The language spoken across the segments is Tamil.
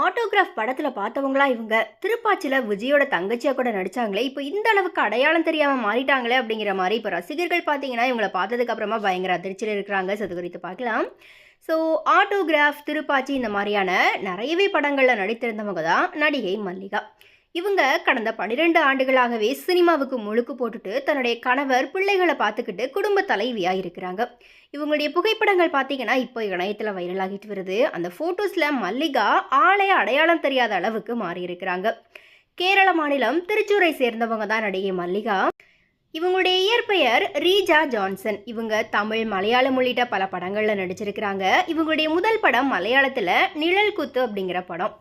ஆட்டோகிராஃப் படத்தில் பார்த்தவங்களா இவங்க. திருப்பாச்சியில் விஜயோட தங்கச்சியாக கூட நடித்தாங்களே இப்போ இந்த அளவுக்கு அடையாளம் தெரியாமல் மாறிட்டாங்களே அப்படிங்கிற மாதிரி இப்போ ரசிகர்கள் பார்த்தீங்கன்னா இவங்களை பார்த்ததுக்கப்புறமா பயங்கர அதிர்ச்சியில் இருக்கிறாங்க. அது குறித்து பார்க்கலாம். ஸோ ஆட்டோகிராஃப் திருப்பாச்சி இந்த மாதிரியான நிறையவே படங்களில் நடித்திருந்தவங்க தான் நடிகை மல்லிகா. இவங்க கடந்த பன்னிரெண்டு ஆண்டுகளாகவே சினிமாவுக்கு முழுக்கு போட்டுட்டு தன்னுடைய கணவர் பிள்ளைகளை பார்த்துக்கிட்டு குடும்ப தலைவியாக இருக்கிறாங்க. இவங்களுடைய புகைப்படங்கள் பார்த்தீங்கன்னா இப்போ இணையத்தில் வைரலாகிட்டு வருது. அந்த ஃபோட்டோஸில் மல்லிகா ஆளே அடையாளம் தெரியாத அளவுக்கு மாறியிருக்கிறாங்க. கேரள மாநிலம் திருச்சூரை சேர்ந்தவங்க தான் நடிகை மல்லிகா. இவங்களுடைய இயற்பெயர் ரீஜா ஜான்சன். இவங்க தமிழ் மலையாளம் உள்ளிட்ட பல படங்களில் நடிச்சிருக்கிறாங்க. இவங்களுடைய முதல் படம் மலையாளத்தில் நிழல் குத்து அப்படிங்கிற படம்.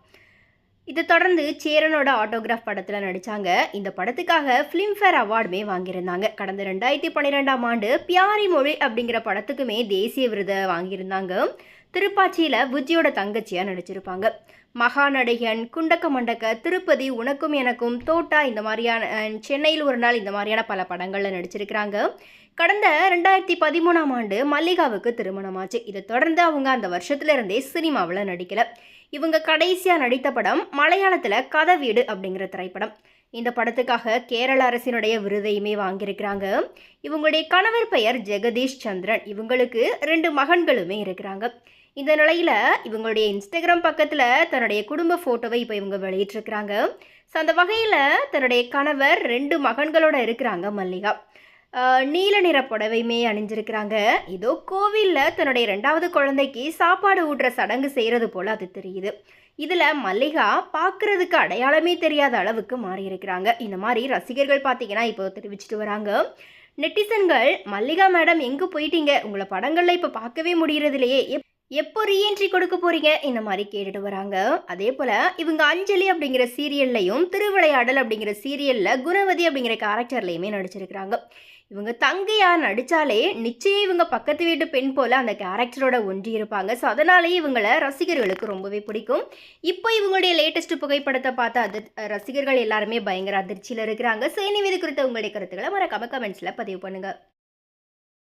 இதை தொடர்ந்து சேரனோட ஆட்டோகிராஃப் படத்தில் நடித்தாங்க இந்த படத்துக்காக ஃபிலிம்ஃபேர் அவார்டுமே வாங்கியிருந்தாங்க. கடந்த ரெண்டாயிரத்தி பன்னிரெண்டாம் ஆண்டு பியாரி மொழி அப்படிங்கிற படத்துக்குமே தேசிய விருதை வாங்கியிருந்தாங்க. திருப்பாச்சியில் புஜ்ஜியோட தங்கச்சியாக நடிச்சிருப்பாங்க. மகாநடிகன் குண்டக்க மண்டக்க திருப்பதி உனக்கும் எனக்கும் தோட்டா இந்த மாதிரியான சென்னையில் ஒரு நாள் இந்த மாதிரியான பல படங்களில் நடிச்சிருக்கிறாங்க. கடந்த ரெண்டாயிரத்தி பதிமூணாம் ஆண்டு மல்லிகாவுக்கு திருமணமாச்சு. இதை தொடர்ந்து அவங்க அந்த வருஷத்துலேருந்தே சினிமாவில் நடிக்கலை. இவங்க கடைசியாக நடித்த படம் மலையாளத்தில் கதை வீடு அப்படிங்கிற திரைப்படம். இந்த படத்துக்காக கேரள அரசினுடைய விருதையுமே வாங்கியிருக்கிறாங்க. இவங்களுடைய கணவர் பெயர் ஜெகதீஷ் சந்திரன். இவங்களுக்கு ரெண்டு மகன்களுமே இருக்கிறாங்க. இந்த நிலையில் இவங்களுடைய இன்ஸ்டாகிராம் பக்கத்தில் தன்னுடைய குடும்ப ஃபோட்டோவை இப்போ இவங்க வெளியிட்டிருக்கிறாங்க. ஸோ அந்த வகையில் தன்னுடைய கணவர் ரெண்டு மகன்களோட இருக்கிறாங்க மல்லிகா. நீல நிற புடவையுமே அணிஞ்சிருக்கிறாங்க. ஏதோ கோவிலில் தன்னுடைய ரெண்டாவது குழந்தைக்கு சாப்பாடு ஊட்டுற சடங்கு செய்கிறது போல் அது தெரியுது. இதில் மல்லிகா பார்க்குறதுக்கு அடையாளமே தெரியாத அளவுக்கு மாறி இருக்கிறாங்க இந்த மாதிரி ரசிகர்கள் பார்த்தீங்கன்னா இப்போ தெரிவிச்சிட்டு வராங்க. நெட்டிசன்கள் மல்லிகா மேடம் எங்கே போயிட்டீங்க? உங்களை படங்களில் இப்போ பார்க்கவே முடிகிறதுலையே எப்போ ரீஎன்ட்ரி கொடுக்க போறீங்க? இந்த மாதிரி கேட்டுட்டு வராங்க. அதே போல் இவங்க அஞ்சலி அப்படிங்கிற சீரியல்லையும் திருவிளையாடல் அப்படிங்கிற சீரியலில் குணவதி அப்படிங்கிற கேரக்டர்லையுமே நடிச்சிருக்கிறாங்க. இவங்க தங்கையா நடித்தாலே நிச்சயம் இவங்க பக்கத்து வீட்டு பெண் போல் அந்த கேரக்டரோட ஒன்றி இருப்பாங்க. ஸோ அதனாலேயே இவங்களை ரசிகர்களுக்கு ரொம்பவே பிடிக்கும். இப்போ இவங்களுடைய லேட்டஸ்ட் புகைப்படத்தை பார்த்து அது ரசிகர்கள் எல்லாருமே பயங்கர அதிர்ச்சியில் இருக்கிறாங்க. ஸோ குறித்த உங்களுடைய கருத்துக்களை மறக்காம கமெண்ட்ஸில் பதிவு பண்ணுங்கள்